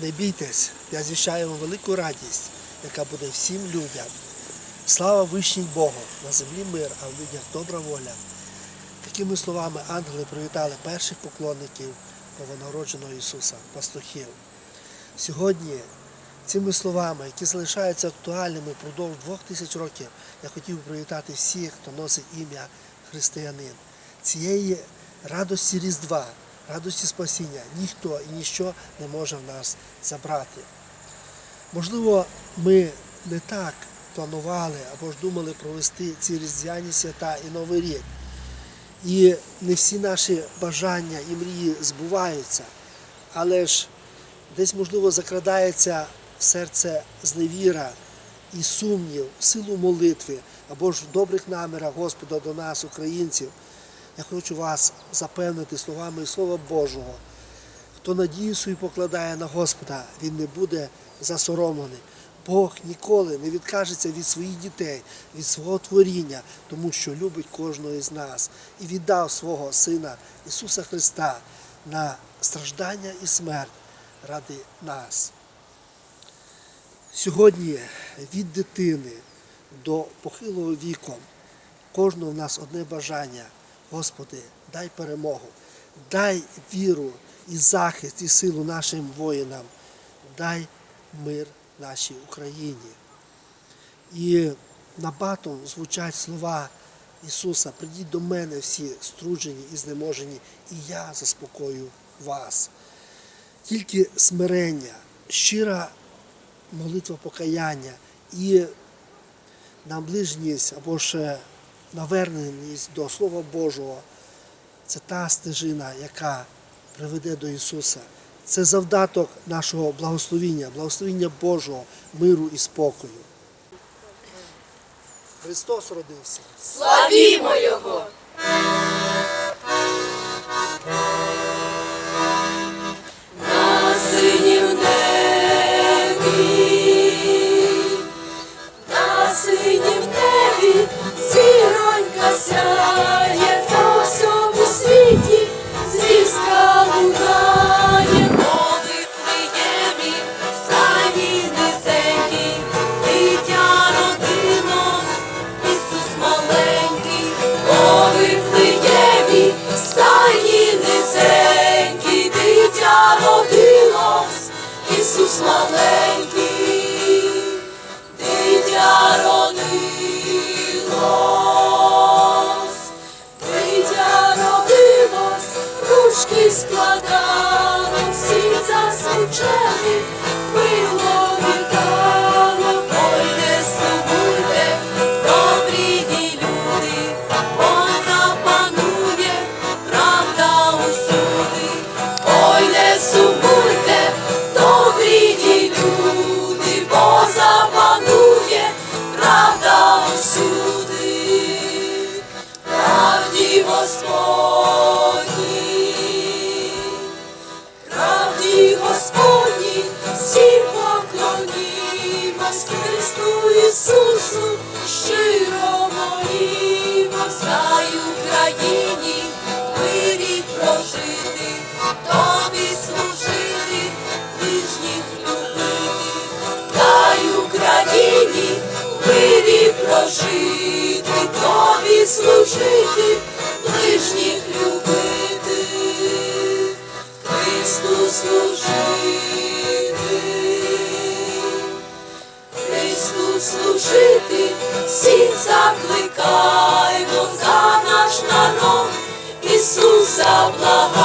Не бійтесь, я звіщаю вам велику радість, яка буде всім людям. Слава вищій Богу, на землі мир, а в людях добра воля. Такими словами ангели привітали перших поклонників новонародженого Ісуса, пастухів. Сьогодні цими словами, які залишаються актуальними впродовж двох тисяч років, я хотів би привітати всіх, хто носить ім'я християнин. Цієї радості Різдва, радості спасіння ніхто і ніщо не може в нас забрати. Можливо, ми не так планували або ж думали провести ці різдвяні свята і Новий рік. І не всі наші бажання і мрії збуваються, але ж десь, можливо, закрадається в серце зневіра і сумнів, силу молитви або ж в добрих намірах Господа до нас, українців. Я хочу вас запевнити словами Слова Божого. Хто надію свою покладає на Господа, він не буде засоромлений. Бог ніколи не відкажеться від своїх дітей, від свого творіння, тому що любить кожного із нас і віддав свого Сина Ісуса Христа на страждання і смерть ради нас. Сьогодні від дитини до похилого віку кожного в нас одне бажання. Господи, дай перемогу, дай віру і захист, і силу нашим воїнам, дай мир нашій Україні. І на батом звучать слова Ісуса: придіть до мене всі струджені і знеможені, і я заспокою вас. Тільки смирення, щира молитва покаяння і наближеність або ж наверненість до Слова Божого це та стежина, яка приведе до Ісуса. Це завдаток нашого благословіння, благословіння Божого, миру і спокою. Христос родився. Славімо Його! Складало, всі засмучені, пило вітало, ой, не сумуйте, добрі ді люди, бо запанує правда усюди, ой, не сумуйте, добрі ді люди, бо запанує правда усюди, правді Господні служити, всіх закликаймо за наш народ, Ісуса благаймо,